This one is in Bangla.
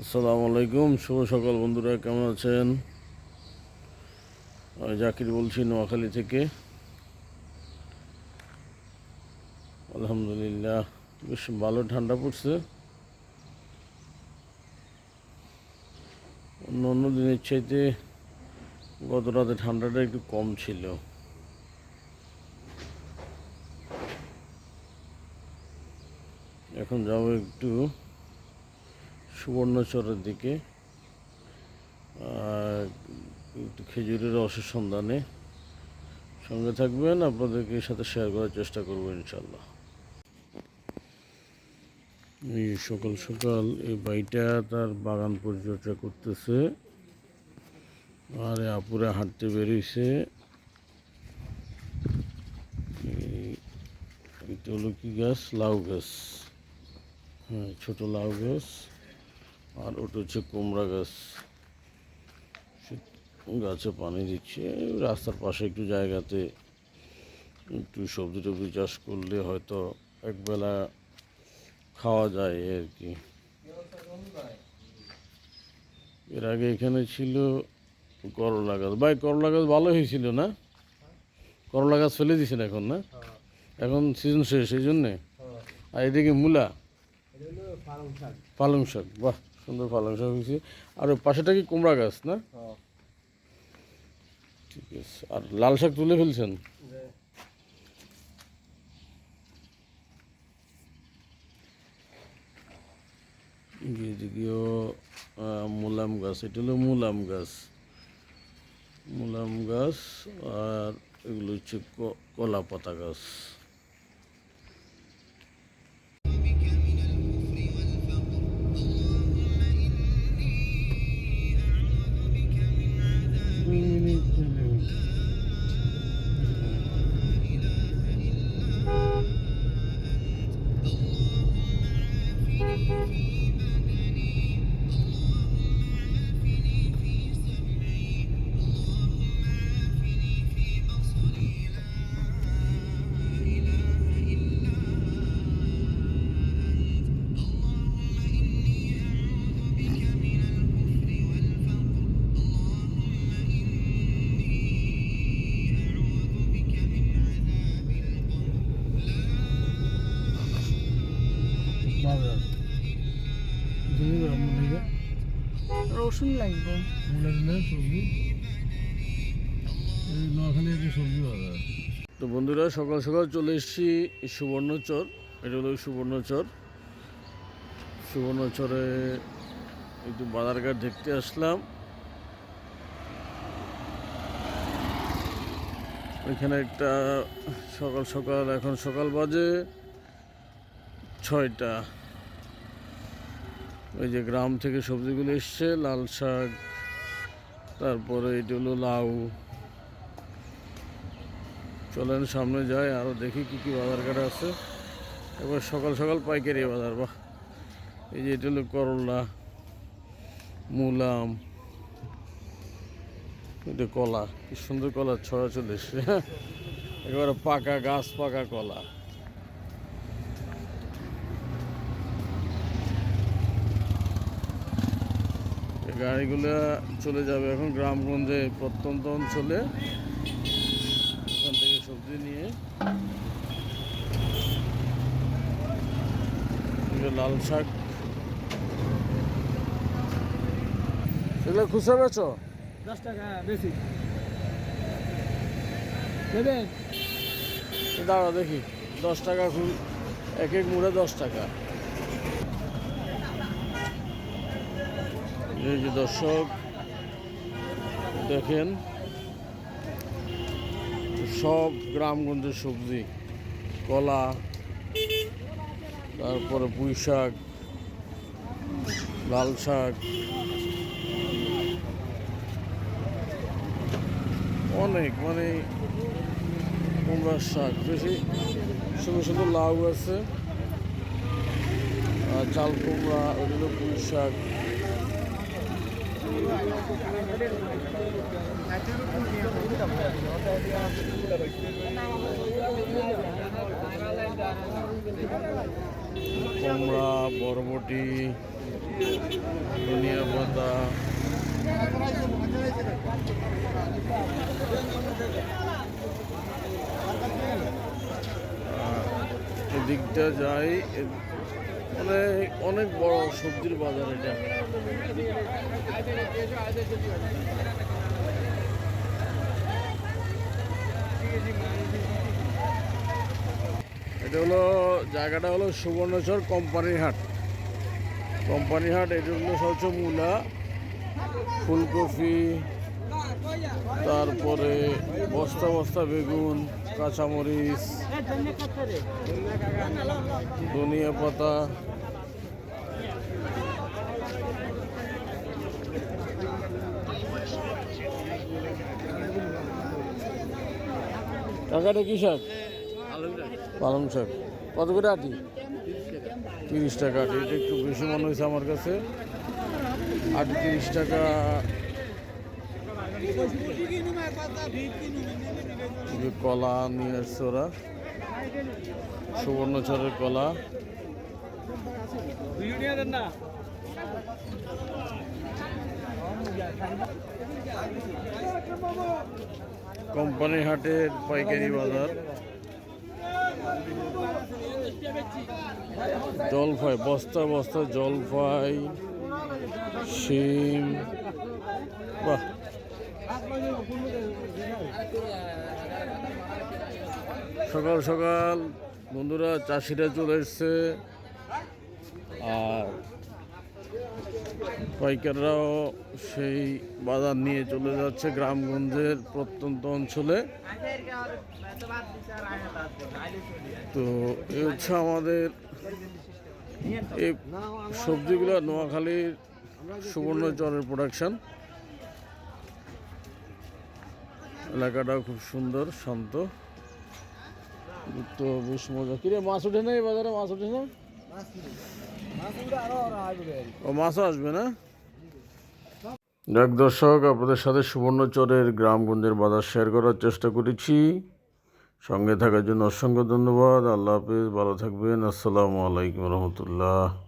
আসসালামু আলাইকুম, শুভ সকাল বন্ধুরা, কেমন আছেন? জাকির বলছি নোয়াখালী থেকে। আলহামদুলিল্লাহ, বেশ ভালো ঠান্ডা পড়ছে। অন্য অন্য দিনের চাইতে গত রাতে ঠান্ডাটা একটু কম ছিল। এখন যাব একটু সুবর্ণচরের দিকে খেজুরের রসের সন্ধানে। সঙ্গে থাকবেন, আপনাদেরকে সাথে শেয়ার করার চেষ্টা করব ইনশাল্লাহ এই সকাল সকাল এই বাড়িটা তার বাগান পরিচর্যা করতেছে। আর আপুরে হাঁটতে বেরিয়েছে। এটা হলো কি গাছ? লাউ গাছ। হ্যাঁ ছোট লাউ গাছ। আর ওটা হচ্ছে কুমড়া গাছ। গাছে পানি দিচ্ছে রাস্তার পাশে একটু জায়গাতে একটু সবজি টবজি চাষ করলে হয়তো একবেলা খাওয়া যায় আর কি এর আগে এখানে ছিল করলা গাছ। ভাই করলা গাছ ভালো হয়েছিল না? করলা গাছ ফেলে দিছেন এখন না? এখন সিজন শেষ সেই জন্যে? আর এদিকে মূলা? পালং শাক বাহ। সুন্দর পালং শাক হয়েছে। আর ওই পাশেটা কি কুমড়া গাছ না? ঠিক আছে। আর লাল শাক তুলে ফেলছেন? আহ, মুলাম গাছ। এটা হলো মুলাম গাছ। মুলাম গাছ আর এগুলো হচ্ছে কলা পাতা গাছ। রসুন লাগবে। তো বন্ধুরা সকাল সকাল চলে এসেছি সুবর্ণচর। এটা হলো সুবর্ণচর। সুবর্ণচরে একটু বাজারঘাট দেখতে আসলাম। এখানে একটা সকাল সকাল এখন সকাল বাজে ছয়টা। ওই যে গ্রাম থেকে সবজিগুলো এসছে, লাল শাক, তারপরে এটা হলো লাউ। চলেন সামনে যাই আরও দেখি কি কি বাজার ঘাট আছে। এবার সকাল সকাল পাইকারি বাজার বা এই যে এটা হলো করলা, মুলাম এটা কলা, কি সুন্দর কলা ছড়া চলে এসছে একেবারে পাকা, গাছ পাকা কলা। গাড়িগুলো চলে যাবে এখন গ্রামগঞ্জে প্রত্যন্ত অঞ্চলে। ওখান থেকে সবজি নিয়ে। লাল শাক। এগুলো খুচরা বেচো? দশ টাকা বেশি। দেবেন? এ দেখি। দশ টাকা এক এক মুড়ে দশ টাকা। এই যে দর্শক, দেখেন, সব গ্রামগঞ্জের সবজি, কলা, তারপরে পুঁই শাক লাল শাক অনেক মানে কুমড়ার শাক, বেশি শুধু শুধু লাউ আছে চাল কুমড়া, ওগুলো পুঁই শাক কুমড়া বরবটি ধনিয়া পাতা এদিকটা যাই এ- মানে অনেক বড় সবজির বাজার এটা। এটা হলো, জায়গাটা হলো সুবর্ণচর কোম্পানির হাট কোম্পানি হাট এটা হলো হচ্ছে মূলা, ফুলকপি, তারপরে বস্তা বস্তা বেগুন, কাঁচামরিচ, ধনিয়া পাতা। টাকাটা কি শাক পালং শাক। কত করে আটি? তিরিশ টাকা। আটি এটা একটু বেশি মনে হয়েছে আমার কাছে। আটি, তিরিশ টাকা কলা নিয়ে আসছে ওরা। সুবর্ণচরের কলা। কোম্পানি হাটের পাইকারি বাজার। জলফাই, বস্তা বস্তা, জলফাই, শিম। বাহ। সকাল সকাল বন্ধুরা, চাষিরা চলে এসছে। আর পাইকাররাও সেই বাজার নিয়ে চলে যাচ্ছে গ্রামগঞ্জের প্রত্যন্ত অঞ্চলে। তো এ হচ্ছে আমাদের এই সবজিগুলো নোয়াখালীর সুবর্ণচরের প্রোডাকশন এলাকাটাও খুব সুন্দর, শান্ত। তো বেশ মজা। কিরে, মাছ ওঠে না এই বাজারে? মাছ ওঠে না ও, মাছও আসবে না? দেখ দর্শক, আপনাদের সাথে সুবর্ণচরের গ্রামগঞ্জের বাজার শেয়ার করার চেষ্টা করেছি। সঙ্গে থাকার জন্য অসংখ্য ধন্যবাদ। আল্লাহ হাফিজ, ভালো থাকবেন। আসসালামু আলাইকুম রহমতুল্লাহ।